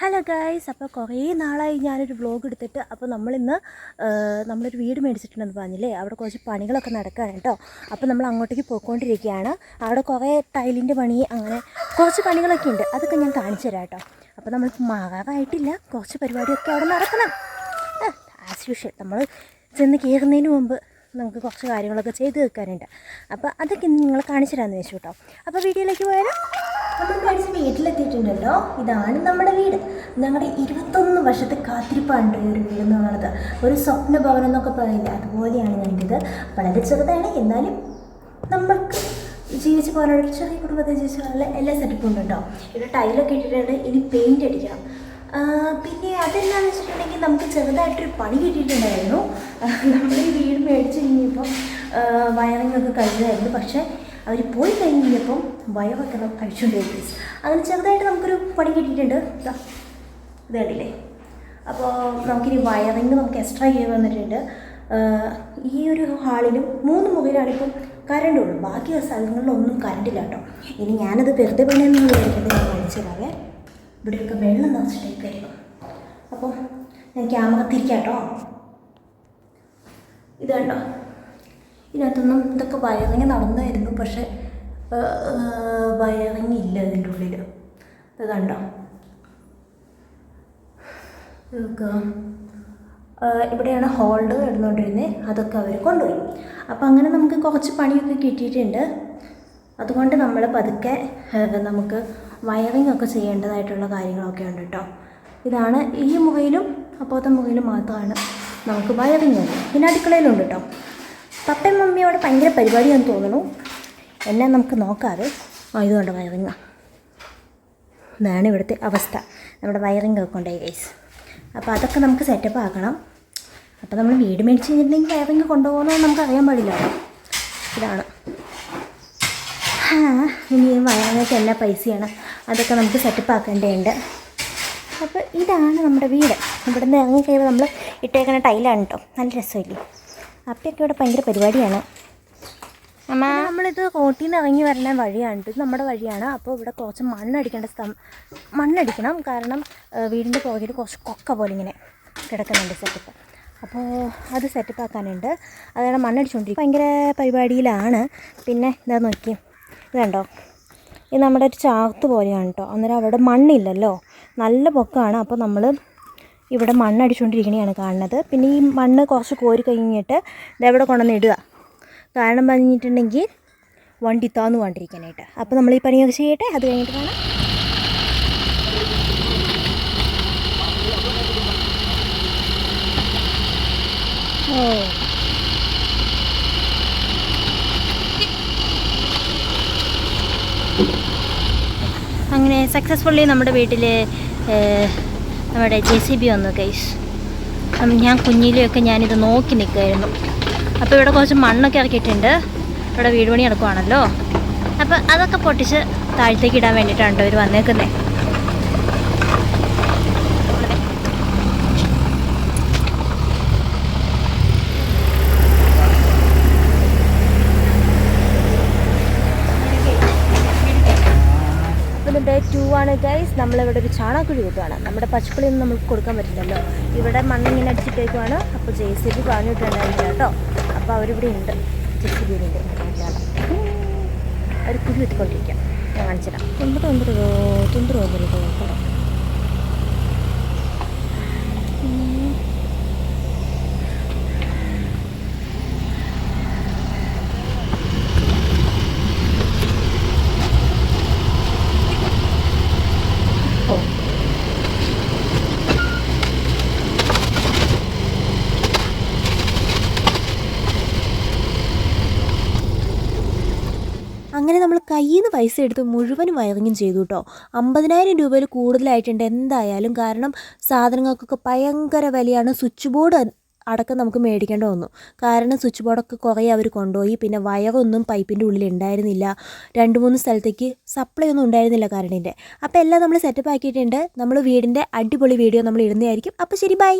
Hello guys അപ്പോൾ കുറേ നാളായി ഞാനൊരു വ്ലോഗ് എടുത്തിട്ട് അപ്പോൾ നമ്മളിന്ന് നമ്മളൊരു വീട് മേടിച്ചിട്ടുണ്ടെന്ന് പറഞ്ഞില്ലേ? അവിടെ കുറച്ച് പണികളൊക്കെ നടക്കുകയാണ് കേട്ടോ. അപ്പോൾ നമ്മൾ അങ്ങോട്ടേക്ക് പോയിക്കൊണ്ടിരിക്കുകയാണ്. അവിടെ കുറേ ടൈലിന്റെ പണി അങ്ങനെ കുറച്ച് പണികളൊക്കെ ഉണ്ട്. അതൊക്കെ ഞാൻ കാണിച്ചു തരാം കേട്ടോ. അപ്പോൾ നമ്മൾ മാറാറായിട്ടില്ല. കുറച്ച് പരിപാടിയൊക്കെ അവിടെ നടക്കണം. ആസ് യൂഷ്വൽ നമ്മൾ ചെന്ന് കയറുന്നതിന് മുമ്പ് നമുക്ക് കുറച്ച് കാര്യങ്ങളൊക്കെ ചെയ്ത് വെക്കാനുണ്ട്. അപ്പോൾ അതൊക്കെ നിങ്ങൾ കാണിച്ചു തരാമെന്ന് വെച്ചു കേട്ടോ. അപ്പോൾ വീഡിയോയിലേക്ക് പോയാലോ? നമ്മൾ കഴിച്ച് വീട്ടിലെത്തിയിട്ടുണ്ടല്ലോ. ഇതാണ് നമ്മുടെ വീട്. ഞങ്ങളുടെ ഇരുപത്തൊന്ന് വർഷത്തെ കാത്തിരിപ്പാണ് ഈ ഒരു വീട് എന്ന് പറയുന്നത്. ഒരു സ്വപ്ന ഭവനം എന്നൊക്കെ പറയില്ല? അതുപോലെയാണ് ഞങ്ങളുടേത് വളരെ ചെറുതാണ്. എന്നാലും നമ്മൾക്ക് ജീവിച്ച് പോകാനുള്ള ചെറിയ കുടുംബത്തെ ജീവിച്ച് പോകാനുള്ള എല്ലാ സെറ്റപ്പും ഉണ്ട് കേട്ടോ ഇവിടെ ടൈലൊക്കെ ഇട്ടിട്ടുണ്ട്. ഇനി പെയിന്റ് അടിക്കണം. പിന്നെ അതെന്താണെന്ന് വെച്ചിട്ടുണ്ടെങ്കിൽ നമുക്ക് ചെറുതായിട്ടൊരു പണി കിട്ടിയിട്ടുണ്ടായിരുന്നു. നമ്മൾ ഈ വീട് മേടിച്ച് കഴിഞ്ഞപ്പോൾ വയറിങ്ങൊക്കെ കഴിഞ്ഞായിരുന്നു പക്ഷേ അവർ പോയി കഴിഞ്ഞപ്പം വയറൊക്കെ നമുക്ക് കഴിച്ചുകൊണ്ടിരിക്കും അങ്ങനെ ചെറുതായിട്ട് നമുക്കൊരു പണി കിട്ടിയിട്ടുണ്ട്. ഇത് കണ്ടില്ലേ? അപ്പോൾ നമുക്കിനി വയറിങ് നമുക്ക് എക്സ്ട്രാ ചെയ്ത് വന്നിട്ടുണ്ട്. ഈ ഒരു ഹാളിലും മൂന്ന് മുറിയിലാണിപ്പം കറണ്ട് ഉള്ളൂ. ബാക്കി സ്ഥലങ്ങളിലൊന്നും കറണ്ടില്ല കേട്ടോ. ഇനി ഞാനത് വെറുതെ പണിയെന്ന് വിചാരിക്കുന്നത് ഞാൻ കാണിച്ചു ഇവിടെയൊക്കെ വെള്ളം നിറച്ചിട്ടേക്ക് വരും അപ്പോൾ ഞാൻ ക്യാമറ തിരിക്കാം കേട്ടോ. ഇത് കണ്ടോ? ഇതിനകത്തൊന്നും ഇതൊക്കെ വയറിങ് നടന്നായിരുന്നു പക്ഷേ വയറിങ് ഇല്ല ഇതിന്റെ ഉള്ളിൽ. ഇത് കണ്ടോ? ഇവിടെയാണ് ഹോൾഡ് ഇടുന്നുകൊണ്ടിരുന്നത് അതൊക്കെ അവർ കൊണ്ടുപോയി. അപ്പോൾ അങ്ങനെ നമുക്ക് കുറച്ച് പണിയൊക്കെ കിട്ടിയിട്ടുണ്ട്. അതുകൊണ്ട് നമ്മൾ പതുക്കെ നമുക്ക് വയറിംഗ് ഒക്കെ ചെയ്യേണ്ടതായിട്ടുള്ള കാര്യങ്ങളൊക്കെ ഉണ്ട് കേട്ടോ. ഇതാണ് ഈ മുറിയിലും അപ്പോഴത്തെ മുറിയിലും മാത്രമാണ് നമുക്ക് വയറിംഗ് ഉള്ളത് പിന്നെ അടുക്കളയിലുണ്ട് കേട്ടോ. പപ്പയും മമ്മിയും അവിടെ ഭയങ്കര പരിപാടിയാണെന്ന് തോന്നുന്നു. എന്നെ നമുക്ക് നോക്കാതെ ആ ഇതുകൊണ്ട് വയറിങ്ങ ഇതാണ് ഇവിടുത്തെ അവസ്ഥ. നമ്മുടെ വയറിംഗ് ഒക്കെ ഉണ്ടായി ഗൈസ് അപ്പോൾ അതൊക്കെ നമുക്ക് സെറ്റപ്പ് ആക്കണം. അപ്പോൾ നമ്മൾ വീട് മേടിച്ച് കഴിഞ്ഞിട്ടുണ്ടെങ്കിൽ വയറിംഗ് കൊണ്ടുപോകുന്നത് നമുക്ക് അറിയാൻ പാടില്ല. ഇതാണ്. ഇനി വയറിങ്ങൾക്ക് എല്ലാ പൈസയാണ്. അതൊക്കെ നമുക്ക് സെറ്റപ്പ് ആക്കേണ്ടതുണ്ട്. അപ്പോൾ ഇതാണ് നമ്മുടെ വീട്. ഇവിടെ നിന്ന് ഇറങ്ങി കഴിയുമ്പോൾ നമ്മൾ ഇട്ടേക്കുന്ന ടൈലാണ് കേട്ടോ നല്ല രസമില്ലേ അപ്പയൊക്കെ ഇവിടെ ഭയങ്കര പരിപാടിയാണ്. അമ്മ. നമ്മളിത് കോട്ടിൽ നിന്ന് ഇറങ്ങി വരണ വഴിയാണ്. ഇത് നമ്മുടെ വഴിയാണ്. അപ്പോൾ ഇവിടെ കുറച്ച് മണ്ണടിക്കേണ്ട സ്ഥലം മണ്ണടിക്കണം. കാരണം വീടിന്റെ പുറകിൽ കുറച്ച് കൊക്ക പോലെ ഇങ്ങനെ കിടക്കുന്നുണ്ട് സെറ്റപ്പ്. അപ്പോൾ അത് സെറ്റപ്പ് ആക്കാനുണ്ട് അതാണ് മണ്ണടിച്ചുകൊണ്ടിരിക്കും ഭയങ്കര പരിപാടിയിലാണ്. പിന്നെ ഇതാ നോക്കി. ഇതുണ്ടോ കണ്ടോ? ഇത് നമ്മുടെ ഒരു ചാർത്ത് പോലെയാണ് കേട്ടോ അന്നേരം അവിടെ മണ്ണില്ലല്ലോ. നല്ല പൊക്കമാണ് അപ്പോൾ നമ്മൾ ഇവിടെ മണ്ണടിച്ചുകൊണ്ടിരിക്കണതാണ് കാണുന്നത്. പിന്നെ ഈ മണ്ണ് കുറച്ച് കോരി കഴിഞ്ഞിട്ട് ഇതെവിടെ കൊണ്ടുവന്ന് ഇടുക. കാരണം പറഞ്ഞിട്ടുണ്ടെങ്കിൽ വണ്ടി താന്ന് അപ്പോൾ നമ്മൾ ഈ പണിയൊക്കെ ചെയ്യട്ടെ? അത് കഴിഞ്ഞിട്ട് കാണാം. ഓ അങ്ങനെ സക്സസ്ഫുള്ളി നമ്മുടെ വീട്ടിൽ നമ്മുടെ ജെ സി ബി വന്നു ഗൈസ് ഞാൻ കുഞ്ഞിലെയൊക്കെ ഞാനിത് നോക്കി നിൽക്കുമായിരുന്നു അപ്പോൾ ഇവിടെ കുറച്ച് മണ്ണൊക്കെ ഇറക്കിയിട്ടുണ്ട്. ഇവിടെ വീട് പണി നടക്കുവാണല്ലോ. അപ്പോൾ അതൊക്കെ പൊട്ടിച്ച് താഴത്തേക്ക് ഇടാൻ വേണ്ടിയിട്ടാണ് ഇവർ വന്നേക്കുന്നത് അപ്പോൾ ആണ് ഗൈസ് നമ്മളിവിടെ ഒരു ചാണകക്കുഴി കൂട്ടുകയാണ് നമ്മുടെ പച്ചപ്പുളിയൊന്നും നമുക്ക് കൊടുക്കാൻ പറ്റില്ലല്ലോ. ഇവിടെ മണ്ണിങ്ങനെ അടിച്ചിട്ടേക്കുവാണ് അപ്പോൾ ജെ സി ബി പറഞ്ഞിട്ടുണ്ടായില്ല കേട്ടോ. അപ്പോൾ അവരിവിടെ ഉണ്ട്. ജെ സി ബിയിലുണ്ട് അവർ കുഴി എത്തിക്കൊണ്ടിരിക്കാം ഞാൻ കാണിച്ചിടാം തൊമ്പത് തൊമ്പത് തൊമ്പത് തൊമ്പത് അങ്ങനെ നമ്മൾ കയ്യിൽ നിന്ന് പൈസ എടുത്ത് മുഴുവനും വയറിങ്ങും ചെയ്തു കേട്ടോ അമ്പതിനായിരം രൂപയിൽ കൂടുതലായിട്ടുണ്ട് എന്തായാലും. കാരണം സാധനങ്ങൾക്കൊക്കെ ഭയങ്കര വിലയാണ്. സ്വിച്ച് ബോർഡ് അടക്കം നമുക്ക് മേടിക്കേണ്ട വന്നു. കാരണം സ്വിച്ച് ബോർഡൊക്കെ കുറേ അവർ കൊണ്ടുപോയി. പിന്നെ വയറൊന്നും പൈപ്പിന്റെ ഉള്ളിൽ ഉണ്ടായിരുന്നില്ല. രണ്ട് മൂന്ന് സ്ഥലത്തേക്ക് സപ്ലൈ ഒന്നും ഉണ്ടായിരുന്നില്ല കറണ്ടിന്റെ. അപ്പോൾ എല്ലാം നമ്മൾ സെറ്റപ്പ് ആക്കിയിട്ടുണ്ട് നമ്മൾ വീടിന്റെ അടിപൊളി വീഡിയോ നമ്മൾ ഇടുന്നതായിരിക്കും. അപ്പോൾ ശരി ബൈ.